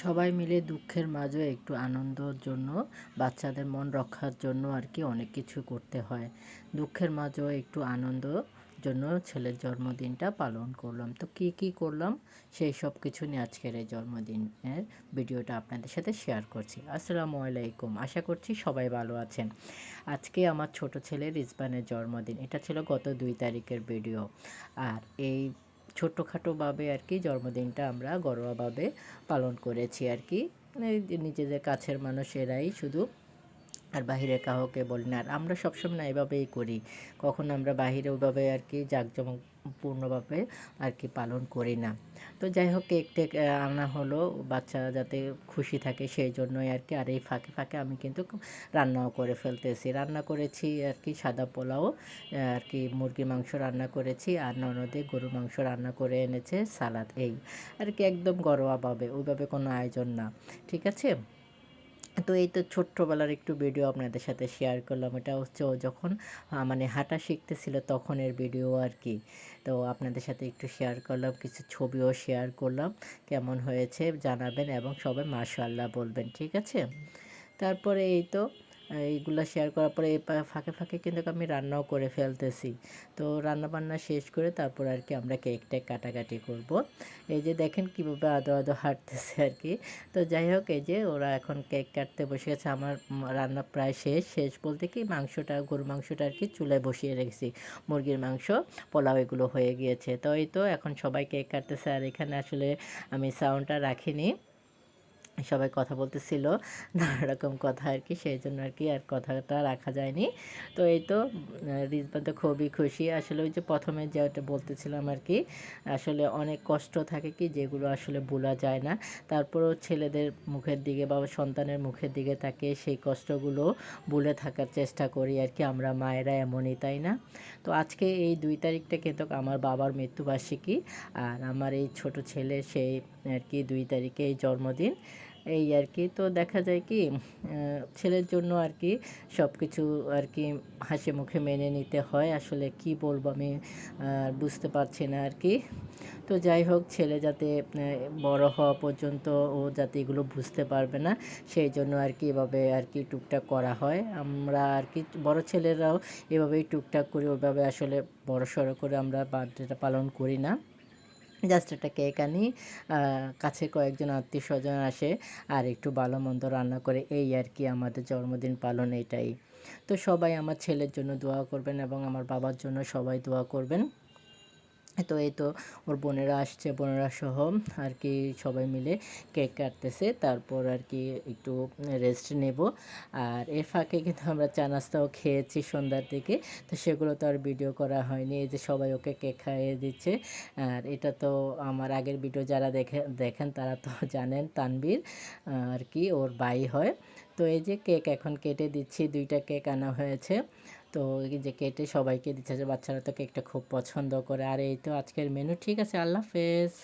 সবাই মিলে দুঃখের মাঝে একটু আনন্দর জন্য, বাচ্চাদের মন রক্ষার জন্য আর কি অনেক কিছু করতে হয়। দুঃখের মাঝেও একটু আনন্দ জন্য ছেলের জন্মদিনটা পালন করলাম। তো কি কি করলাম? সেই সব কিছু নিয়ে আজকের এই জন্মদিনের ভিডিওটা আপনাদের সাথে শেয়ার করছি। আসসালামু আলাইকুম। আশা করছি সবাই ভালো আছেন। আজকে আমার ছোট ছেলে রিজবানের জন্মদিন। এটা ছিল গত দুই তারিখের ভিডিও। আর এই ছোটোখাটোভাবে আর কি জন্মদিনটা আমরা ঘরোয়াভাবে পালন করেছি আর কি। নিজেদের কাছের মানুষেরাই শুধু আর বাহিরে কাউকে বলি না। আর আমরা সবসময় এভাবেই করি। কখন আমরা বাহিরে ওইভাবে আর কি জাঁকজমকপূর্ণভাবে আর কি পালন করি না। তো যাই হোক, কেক টেক আনা হলো। বাচ্চা যাতে খুশি থাকে সেই জন্যই আর কি। আর এই ফাঁকে ফাঁকে আমি কিন্তু রান্নাও করে ফেলতেছি। রান্না করেছি আর কি সাদা পোলাও আর কি মুরগির মাংস রান্না করেছি। আর ননদে গরু মাংস রান্না করে এনেছে, সালাদ এই। আর কি একদম ঘরোয়াভাবে, ওইভাবে কোনো আয়োজন না। ঠিক আছে? তো এই তো ছোট্টবেলার একটু ভিডিও আপনাদের সাথে শেয়ার করলাম। এটা হচ্ছে ও যখন মানে হাঁটা শিখতেছিল তখনের ভিডিও আর কি তো আপনাদের সাথে একটু শেয়ার করলাম, কিছু ছবিও শেয়ার করলাম, কেমন হয়েছে জানাবেন এবং সবাই মাশাল্লাহ বলবেন, ঠিক আছে? তারপরে এই তো এইগুলো শেয়ার করার পরে এই ফাঁকে ফাঁকে কিন্তু আমি রান্নাও করে ফেলতেছি। তো রান্না বান্না শেষ করে তারপর আর কি আমরা কেক টেক কাটাকাটি করব। এই যে দেখেন কীভাবে আদো আদো হাঁটতেছে আর কি। তো যাই হোক, এই যে ওরা এখন কেক কাটতে বসে গেছে। আমার রান্না প্রায় শেষ। শেষ বলতে কি মাংসটা গরু মাংসটা আর কি চুলায় বসিয়ে রেখেছি। মুরগির মাংস, পোলাও এগুলো হয়ে গিয়েছে। তো এই তো এখন সবাই কেক কাটতেছে। আর এখানে আসলে আমি সাউন্ডটা রাখিনি। সবাই কথা বলতেছিল, নানা রকম কথা আর কি, সেই জন্য আর কি আর কথাটা রাখা যায়নি। তো এই তো রিজবান তো খুবই খুশি। আসলে ওই যে প্রথমে যেটা বলতেছিলাম আর কি, আসলে অনেক কষ্ট থাকে কি, যেগুলো আসলে ভোলা যায় না। তারপরেও ছেলেদের মুখের দিকে বা সন্তানের মুখের দিকে তাকে সেই কষ্টগুলো ভুলে থাকার চেষ্টা করি আর কি, আমরা মায়েরা এমনই, তাই না? তো আজকে এই দুই তারিখটা কিন্তু আমার বাবার মৃত্যুবার্ষিকী, আর আমার এই ছোট ছেলে সেই আর কি দুই তারিখে এই জন্মদিন। এই আর কি। তো দেখা যায় কি ছেলের জন্য আর কি সব কিছু আর কি হাসি মুখে মেনে নিতে হয়। আসলে কি বলব আমি বুঝতে পারছি না আর কি। তো যাই হোক, ছেলে যাতে বড় হওয়া পর্যন্ত ও যাতে এগুলো বুঝতে পারবে না, সেই জন্য আর কি এভাবে আর কি টুকটাক করা হয়। আমরা আর কি বড় ছেলেরাও এভাবেই টুকটাক করে ওইভাবে আসলে বড় সড়ো করে আমরা বার্থডেটা পালন করি না। জাস্ট একটা কেক আনি কাছে কয়েকজন আত্মীয় স্বজন আসে আর একটু ভালো মন্দ রান্না করে, এই আর কি আমাদের জন্মদিন পালন এটাই। তো সবাই আমার ছেলের জন্য দোয়া করবেন এবং আমার বাবার জন্য সবাই দোয়া করবেন। তো এই তো ওর বোনেরা আসছে, বোনেরা সহ আর কি সবাই মিলে কেক কাটতেছে। তারপর আর কি একটু রেস্ট নেব। আর এর ফাঁকে কিন্তু আমরা চা নাস্তাও খেয়েছি সন্ধ্যার দিকে। তো সেগুলো তো আর ভিডিও করা হয়নি। এই যে সবাই ওকে কেক খাইয়ে দিচ্ছে। আর এটা তো আমার আগের ভিডিও যারা দেখে, দেখেন তারা তো জানেন তানবীর আর কি ওর বাই হয়। তো এই যে কেক এখন কেটে দিচ্ছি। দুইটা কেক আনা হয়েছে। তো যে কেটে সবাইকে দিচ্ছে যে বাচ্চারা তো কেকটা খুব পছন্দ করে। আর এই তো আজকের মেনু ঠিক আছে, আল্লাহ হাফেজ।